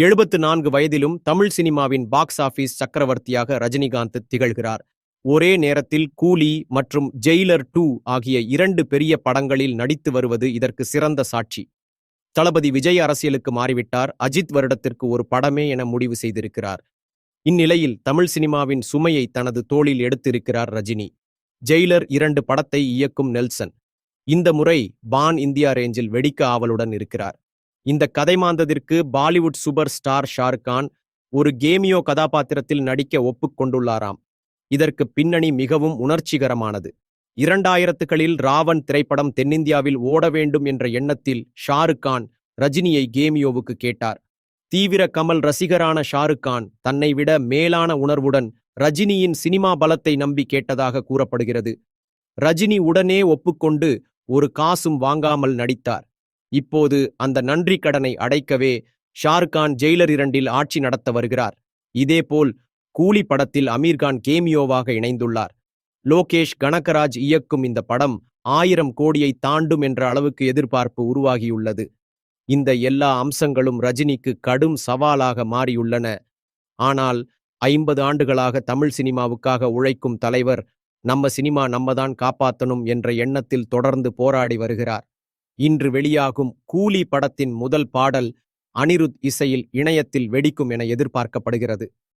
எழுபத்து நான்கு வயதிலும் தமிழ் சினிமாவின் பாக்ஸ் ஆபீஸ் சக்கரவர்த்தியாக ரஜினிகாந்த் திகழ்கிறார். ஒரே நேரத்தில் கூலி மற்றும் ஜெயிலர் டூ ஆகிய இரண்டு பெரிய படங்களில் நடித்து வருவது இதற்கு சிறந்த சாட்சி. தளபதி விஜய் அரசியலுக்கு மாறிவிட்டார். அஜித் வருடத்திற்கு ஒரு படமே என முடிவு செய்திருக்கிறார். இந்நிலையில் தமிழ் சினிமாவின் சுமையை தனது தோளில் எடுத்திருக்கிறார் ரஜினி. ஜெயிலர் இரண்டு படத்தை இயக்கும் நெல்சன். இந்த முறை பான் இந்தியா ரேஞ்சில் வெடிக்க ஆவலுடன் இருக்கிறார். இந்த கதை மாந்ததிற்கு பாலிவுட் சூப்பர் ஸ்டார் ஷாருக்கான் ஒரு கேமியோ கதாபாத்திரத்தில் நடிக்க ஒப்புக்கொண்டுள்ளாராம். இதற்கு பின்னணி மிகவும் உணர்ச்சிகரமானது. இரண்டாயிரத்துகளில் ராவன் திரைப்படம் தென்னிந்தியாவில் ஓட வேண்டும் என்ற எண்ணத்தில் ஷாருக்கான் ரஜினியை கேமியோவுக்கு கேட்டார். தீவிர கமல் ரசிகரான ஷாருக்கான் தன்னை விட மேலான உணர்வுடன் ரஜினியின் சினிமா பலத்தை நம்பி கேட்டதாக கூறப்படுகிறது. ரஜினி உடனே ஒப்புக்கொண்டு ஒரு காசும் வாங்காமல் நடித்தார். இப்போது அந்த நன்றி கடனை அடைக்கவே ஷாருக்கான் ஜெயிலர் இரண்டில் ஆட்சி நடத்த வருகிறார். இதேபோல் கூலி படத்தில் அமீர்கான் கேமியோவாக இணைந்துள்ளார். லோகேஷ் கனகராஜ் இயக்கும் இந்த படம் ஆயிரம் கோடியை தாண்டும் என்ற அளவுக்கு எதிர்பார்ப்பு உருவாகியுள்ளது. இந்த எல்லா அம்சங்களும் ரஜினிக்கு கடும் சவாலாக மாறியுள்ளன. ஆனால் ஐம்பது ஆண்டுகளாக தமிழ் சினிமாவுக்காக உழைக்கும் தலைவர் நம்ம சினிமா நம்மதான் காப்பாற்றணும் என்ற எண்ணத்தில் தொடர்ந்து போராடி வருகிறார். இன்று வெளியாகும் கூலி படத்தின் முதல் பாடல் அனிருத் இசையில் இணையத்தில் வெடிக்கும் என எதிர்பார்க்கப்படுகிறது.